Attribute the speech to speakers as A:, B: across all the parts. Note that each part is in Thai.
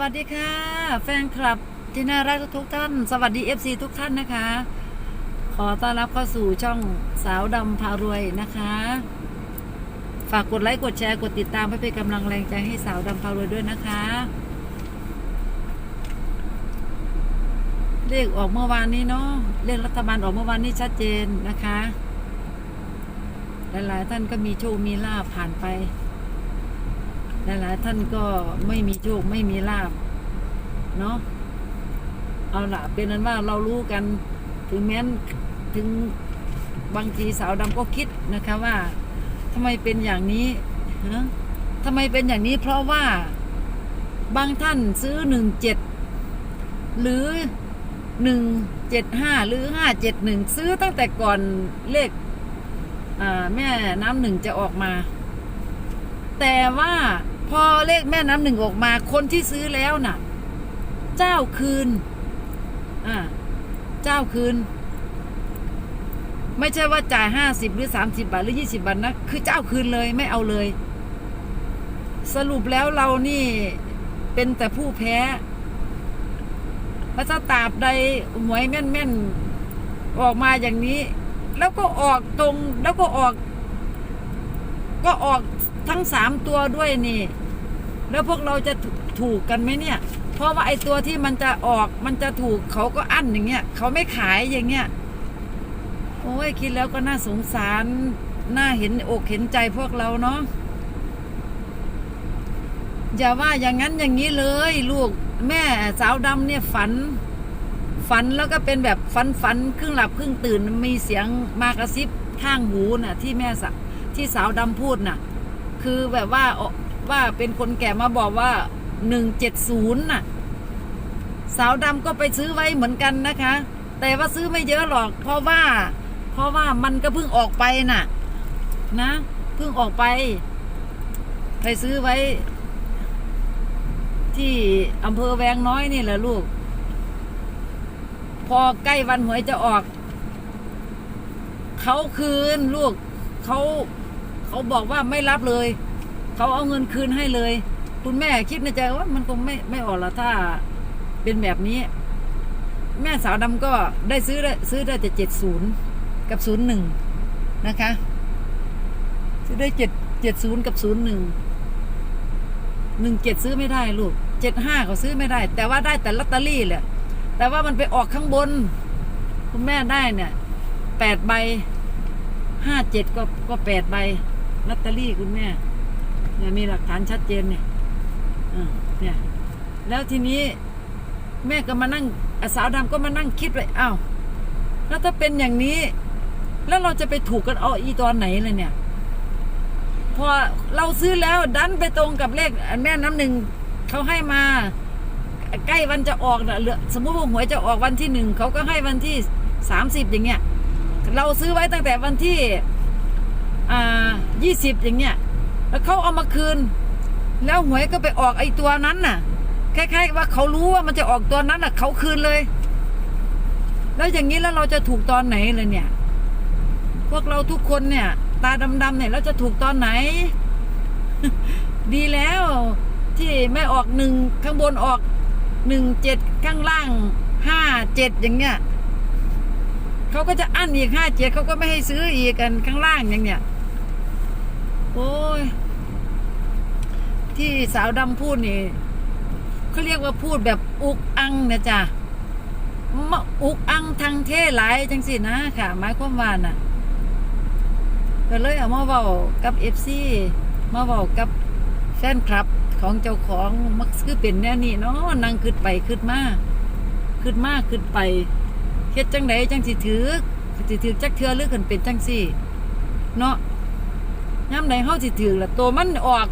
A: วัสดีค่ะ แฟนคลับที่น่ารักทุกท่าน สวัสดี FC ทุกท่านนะคะ ขอต้อนรับเข้าสู่ช่องสาวดำพารวยนะคะ ฝากกดไลค์กดแชร์กดติดตามเพื่อเป็นกำลังแรงใจให้สาวดำพารวยด้วยนะคะเลขออกเมื่อวานนี้เนาะเลขรัฐบาลออกเมื่อวานนี้ชัดเจนนะคะ หลายๆท่านก็มีโชคมีลาภผ่านไป หลายๆท่านก็ไม่มีโชคไม่มีลาบเนาะเอาละเป็นนั้นว่าเรารู้กันถึงแม้นถึงบางทีสาวดำก็คิดนะคะว่าทำไมเป็นอย่างนี้ฮะทำไมเป็นอย่างนี้เพราะว่าบางท่านซื้อหนึ่งเจ็ดหรือหนึ่งเจ็ดห้าหรือห้าเจ็ดหนึ่งซื้อตั้งแต่ก่อนเลขแม่น้ำหนึ่งจะออกมา แต่ว่า อเลขแม่น้ำหนึ่งออกมา คนที่ซื้อแล้วน่ะ เจ้าคืน อ่า เจ้าคืน ไม่ใช่ว่าจ่ายห้าสิบหรือสามสิบาทหรือยี่สิบาทนะ คือเจ้าคืนเลยไม่เอาเลย สรุปแล้วเรานี่เป็นแต่ผู้แพ้พระเจ้าตราบใดหวยแม่นๆ ออกมาอย่างนี้ แล้วก็ออกตรงแล้วก็ออก ก็ออกทั้งสามตัวด้วยนี่ แล้วพวกเราจะถูกกันไหมเนี่ย เพราะว่าไอ้ตัวที่มันจะออกมันจะถูกเขาก็อั้นอย่างเงี้ยเขาไม่ขายอย่างเงี้ยโอ้ยคิดแล้วก็น่าสงสารน่าเห็นอกเห็นใจพวกเราเนาะอย่าว่าอย่างนั้นอย่างนี้เลย ลูกแม่สาวดำเนี่ยฝัน ฝันแล้วก็เป็นแบบฝันฝันครึ่งหลับครึ่งตื่นมีเสียงมากระซิบข้างหูน่ะ ที่แม่สที่สาวดำพูดน่ะ คือแบบว่า ว่าเป็นคนแก่มาบอกว่าหนึ่งเจ็ดศูนย์น่ะ สาวดำก็ไปซื้อไว้เหมือนกันนะคะ แต่ว่าซื้อไม่เยอะหรอก เพราะว่า เพราะว่ามันก็เพิ่งออกไปน่ะ นะเพิ่งออกไปไปซื้อไว้ ที่อำเภอแวงน้อยนี่แหละลูก พอใกล้วันหวยจะออก เขาคืนลูกเขาเขาบอกว่าไม่รับเลย เขาเอาเงินคืนให้เลย คุณแม่คิดในใจว่ามันคงไม่ไม่ออกละถ้าเป็นแบบนี้ แม่สาวดำก็ได้ซื้อได้ซื้อได้แต่เจ็ดศูนย์กับศูนย์หนึ่งนะคะ ซื้อได้เจ็ดเจ็ดศูนย์กับศูนย์หนึ่งหนึ่งเจ็ดซื้อไม่ได้ลูกเจ็ดห้าก็ซื้อไม่ได้ แต่ว่าได้แต่ลอตเตอรี่แหละแต่ว่ามันไปออกข้างบน คุณแม่ได้เนี่ยแปดใบห้าเจ็ดก็ก็แปดใบลอตเตอรี่คุณแม่ เนี่ยมีหลักฐานชัดเจนเนี่ยเนี่ย แล้วทีนี้แม่ก็มานั่งสาวดำก็มานั่งคิดไว้อ้าวแล้วถ้าเป็นอย่างนี้ แล้วเราจะไปถูกกันเอาอีตอนไหนเลยเนี่ย พอเราซื้อแล้วดันไปตรงกับเลขแม่น้ำหนึ่งเขาให้มา ใกล้วันจะออกนะเหลือสมมุติว่าหวยจะออกวันที่หนึ่งเขาก็ให้วันที่สามสิบอย่างเงี้ย เราซื้อไว้ตั้งแต่วันที่อ่ายี่สิบอย่างเงี้ย แล้วเขาเอามาคืน แล้วหวยก็ไปออกไอ้ตัวนั้นน่ะคล้ายๆว่าเขารู้ว่ามันจะออกตัวนั้นน่ะเขาคืนเลย แล้วอย่างนี้แล้วเราจะถูกตอนไหนเลยเนี่ย พวกเราทุกคนเนี่ย ตาดำๆเนี่ยเราจะถูกตอนไหน ดีแล้วที่ไม่ออกหนึ่งข้างบนออกหนึ่งเจ็ดข้างล่างห้าเจ็ดอย่างเงี้ยเขาก็จะอั้นอีกห้าเจ็ดเขาก็ไม่ให้ซื้ออีกกันข้างล่างอย่างเงี้ยโอ้ย ที่สาวดำพูดนี่เขาเรียกว่าพูดแบบอุกอังนะจ๊ะมะอุกอังทางเท่หลายจังสินะค่ะหมายความว่าน่ะก็เลยเอามาเว้ากับเอฟซีมาเว้ากับแฟนคลับของเจ้าของมักคือเป็นแนวนี้เนาะนั่งขึ้นไปขึ้นมาขึ้นมาขึ้นไปเฮ็ดจังไดจังสิถือสิถือจักเทือหรือขึ้นเป็นจังสี่ เนาะยามใดเฮาสิถือละตัวมันออก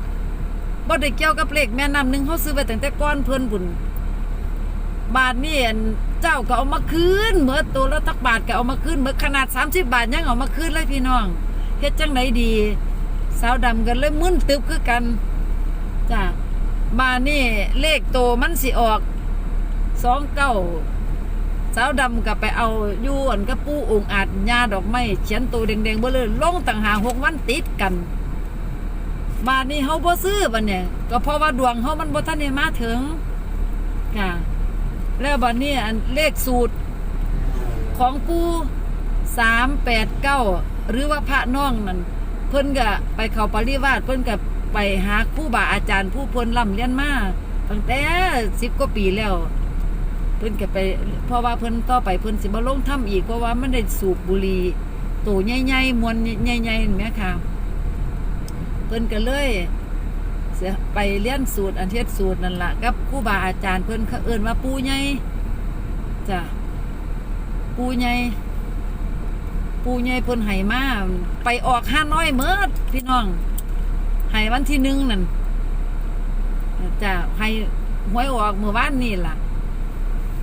A: บ่ได้เกี่ยวกับเลขแม่น้ำหนึงเฮาซื้อไว้ตั้งแต่ก่อนเพิ่นบุญบาทนี่เจ้าก็เอามาคืนเมื่อตัวละทักบาทก็เอามาคืนเมื่อขนาด 30 บาทยังเอามาคืนเลยพี่น้องเฮ็ดจังไดดี สาวดำกันเลยมึนตึบคือกันจ้ะบาทนี่เลขโตมันสิออกสองเก้าสาวดำก็ไปเอายู่อนกับปูองค์อาจญาดอกไม้เขียนตัวแดงๆเบ่เลยลงต่างหากหกวันติดกัน บาทนี้เฮาบ่ซื้อบัดเนี่ยก็เพราะว่าดวงเฮามันบ่ทันได้มาถึงค่ะแล้วบัดนี้อันเลขสูตรของปูสามแปดเก้าหรือว่าพระน้องนั่นเพิ่นก็ไปเขาปริวาสเพิ่นก็ไปหาครู่บาอาจารย์ผู้เพิ่นร่ำเรียนมาตั้งแต่สิบกว่าปีแล้ว เพิ่นก็ไป เพราะว่าเพิ่นต่อไปเพิ่นสิบ่ลงถ้ำอีกเพราะว่ามันได้สูบบุหรี่ตัวใหญ่ๆมวนใหญ่ๆเห็นไหมค่ะ พิ่นก็เลยเสียไปเรียนสูตรอันเทศสูตรนั่นล่ะกับครูบาอาจารย์เพิ่นเขาเอิ้นว่าปูใหญ่จ้ะปูใหญ่ปูใหญ่เพิ่นให้มาไปออกห้าน้อยเมิดพี่น้องให้วันที่หนึ่งนั่นจ้ะให้หวยออกเมื่อวานนี่ล่ะ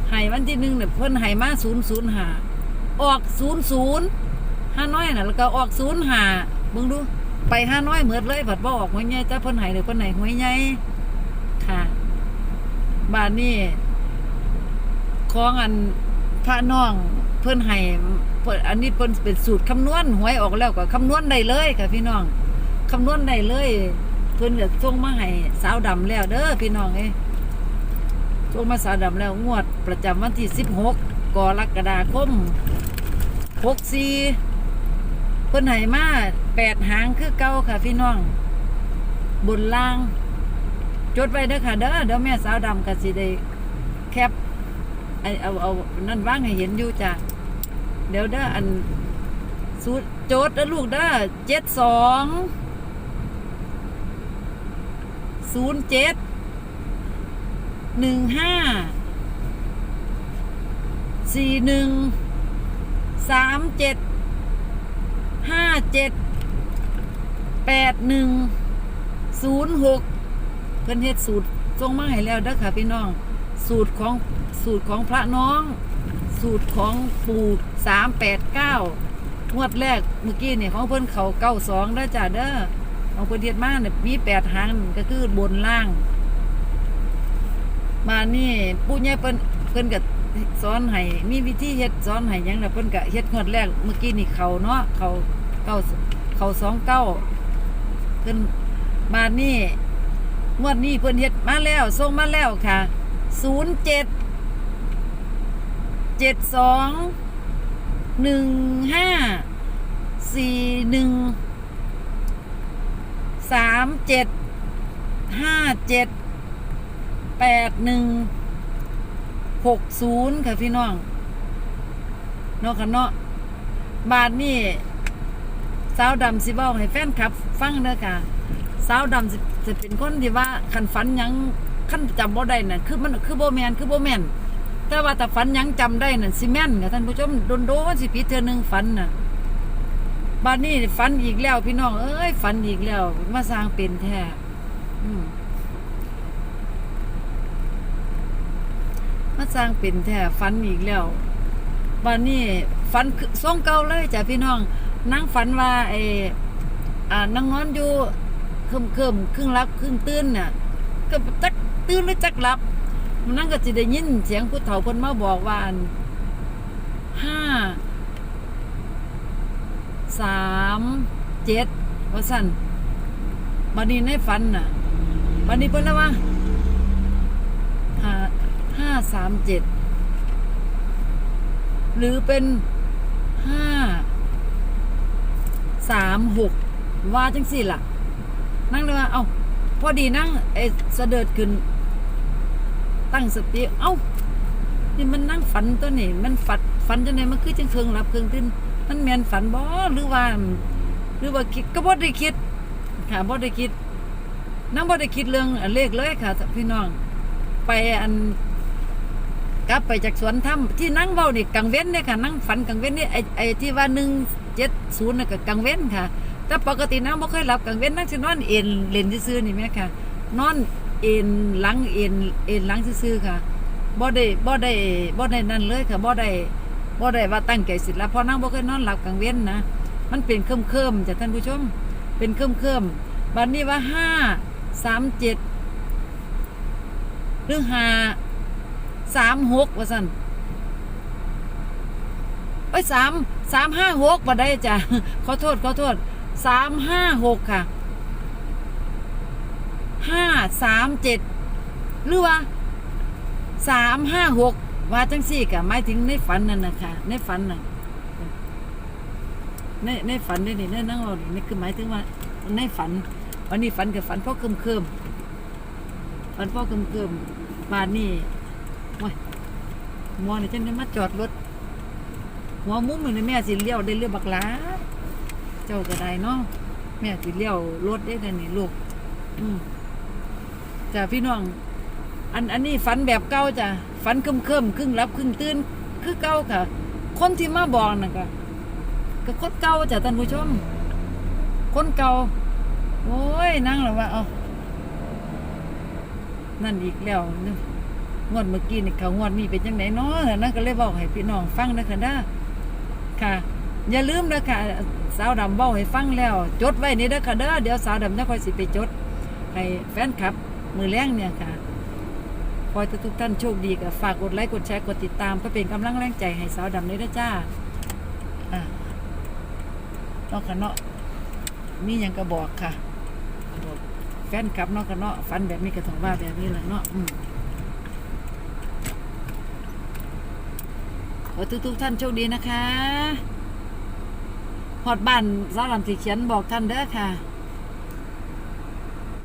A: ให้วันที่หนึ่งเนี่ยเพิ่นให้มาศูนย์ศูนย์หาออกศูนย์ศูนย์ห้าน้อยน่ะแล้วก็ออกศูนย์หาเบิ่งดู ไปห้าน้อยเหมือดเลยผัดบ่ออกหวยใหญ่แต่เพิ่นให้เลยเพิ่นให้หวยใหญ่ค่ะบ้านนี้ของอันพระน้องเพิ่นให้เพิ่นอันนี้เพิ่นเป็นสูตรคำนวณหวยออกแล้วก็คำนวณได้เลยค่ะพี่น้องคำนวณได้เลย เพิ่นก็ส่งมาให้สาวดำแล้ว เด้อพี่น้องเอ้ส่งมาสาวดำแล้วงวด ประจำวันที่16กกรกฎาคม64 เพิ่นให้มาแปดหางคือเก่าค่ะพี่น้อง บนล่าง จดไว้เด้อค่ะเด้อเดี๋ยวแม่สาวดำก็สิได้แคปไอเอาเอานั่นว่างให้เห็นอยู่จ้ะเดี๋ยวเด้ออันสูโจทย์เด้อลูกเด้อเจ็ดสองศูนย์เจ็ดหนึ่งห้าสี่หนึ่งสามเจ็ด ห้าเจ็ดแปดหนึ่งศูนย์หกเพิ่นเฮ็ดสูตรทรงมาให้แล้วเด้อค่ะพี่น้อง สูตรของสูตรของพระน้อง สูตรของปู่สามแปดเก้างวดแรกเมื่อกี้เนี่ยของเพิ่นเขาเก้าสองแล้จ้ะเด้อของเพิ่นเฮ็ดมาเนี่ยมีแปดหางก็คือบนล่าง มานี่ปู่ใหญ่เพิ่นเพิ่นก็ สอนให้มีวิธีเฮ็ดสอนให้หยังน่ะเพิ่นก็เฮ็ดงวดแรกเมื่อกี้นี่เขาเนาะเขาเก้าเขาสองเก้าเพิ่นมานี่งวดนี้เพิ่นเฮ็ดมาแล้วส่งมาแล้วค่ะศูนย์เจ็ดเจ็ดสองหนึ่งห้าสี่หนึ่งสามเจ็ดห้าเจ็ดแปดหนึ่ง หกศูนย์ค่ะพี่น้องเนาะค่ะเนาะบาทนี่สาวดำสิบอกให้แฟนคลับ ฟังเด้อค่ะสาวดำสิจะเป็นคนที่ว่าคันฝันยังคันจำบ่ได้น่ะคือมันคือโบแมนคือโบแมนแต่ว่าถ้าฝันยังจำได้น่ะสิแม่นค่ะท่านผู้ชมโดนโดนสิผิดเทื่อหนึ่งฝันน่ะบาดนี้ฝันอีกแล้วพี่น้องเอ้ยฝันอีกแล้ว มาสร้างเป็นแท้อืม มา สร้างเป็นแท้ฝันอีกแล้ววันนี้ฝันคือส่งเก่าเลยจ้ะพี่น้องนั่งฝันว่าไอ้อ่านั่งนอนอยู่เคิมเคิมครึ่งรับครึ่งตื่นน่ะก็จักตื่นหรือจักหลับมันนั่งก็จะได้ยินเสียงผู้เฒ่าคนมาบอกว่าอันห้าสามเจ็ดว่าสั่นบันนี้ในฝันน่ะบันนี้เพิ่นแล้วว่าาสามเจ็ดหรือเป็นห้าสามหกว่าจังสี่ล่ะ นั่งเลยว่าเอาพอดีนั่งไอ้เสด็จขึ้น ตั้งสติ เอ้านี่มันนั่งฝันตัวนี่มันฝัดฝันจังไหนมันคือจังเคืองรับเคืองตื่นมันแมนฝันบ่หรือว่า หรือว่าคิดก็บ่ได้คิด ค่ะบ่ได้คิดนั่งบ่ได้คิดเรื่องเลขเลยค่ะ พี่น้อง ไปอัน กลับไปจากสวนถ้ำที่นั่งเว้านี่กังเว้นเนี่ยค่ะ นั่งฝันกังเว้นนี่ไอไอที่ว่าหนึ่งเจ็ดศูนย์น่ะก็กังเว้นค่ะ แต่ปกตินั่งบ่เคยหลับกังเว้นนั่งสินอนเอ็นเล่นซื่อๆนี่แม่ค่ะ นอนเอ็นหลังเอ็นเอ็นหลังซื่อๆค่ะบ่ได้บ่ได้บ่ได้นั่นเลยค่ะบ่ได้บ่ได้ว่าตั้งใจสิหลับเพราะนั่งบ่เคยนอนหลับกังเว้นนะมันเป็นเคลิ้มๆจ้ะท่านผู้ชม เป็นเคลิ้มๆบัดนี้ว่าห้าสามเจ็ดหรือหา สามหกว่าสันเอ้สามสามห้าหกมาได้จ้ะขอโทษขอโทษสามห้าหกค่ะห้าสามเจ็ดหรือว่าสามห้าหกว่าจังสี่กะหมายถึงในฝันนั่นนะคะในฝันน่ะในในฝันได้นี่ในนั่งเรานี่นี่คือหมายถึงว่าในฝัน วันนี้ฝันกับฝันพ่อเคิมเคิมฝันพ่อเคิมเคิมมานี่ อ้ยหมอนี่จังได้มาจอดรถหัวมุมนี่แม่สิเลี้ยวได้เลี้ยวบักหลาเจ้าก็ได้เนาะแม่สิเลี้ยวรถได้แต่นี่ลูก อืมจ้ะพี่น้อง อันอันนี้ฝันแบบเก่าจ้ะฝันเคิมเคิมครึ่งรับครึ่งตื่นคือเก่าค่ะ คนที่มาบอกน่ะก็ก็คนเก่าจ้ะท่านผู้ชม คนเก่าโอ้ยนั่งแล้วว่าเอานั่นอีกแล้วนึง งวดเมื่อกี้นี่เขางวดนี้เป็นจังไดเนาะนั่นก็เลยบอกให้พี่น้องฟังนะค่ะเด้อค่ะ อย่าลืมนะค่ะสาวดำเบ้าให้ฟังแล้ว จดไว้นี่เด้อค่ะเด้อเดี๋ยวสาวดำจะคอยสิไปจด ให้แฟนคลับ มือแรงเนี่ยค่ะขอให้ทุกท่านโชคดีกับฝากกดไลค์กดแชร์กดติดตามเพื่อเป็นกำลังแรงใจให้สาวดำเลยนะจ้าอะนอกกันเนาะมีหยังก็บอกค่ะบอกแฟนคลับนอกกันเนาะฟันแบบนี้ก็ต้องว่าแบบนี้แหละเนาะ อืมขอทุกๆท่านโชคดีนะคะฮอดบ้านสาวดำสีเขียนบอกท่านเด้อค่ะ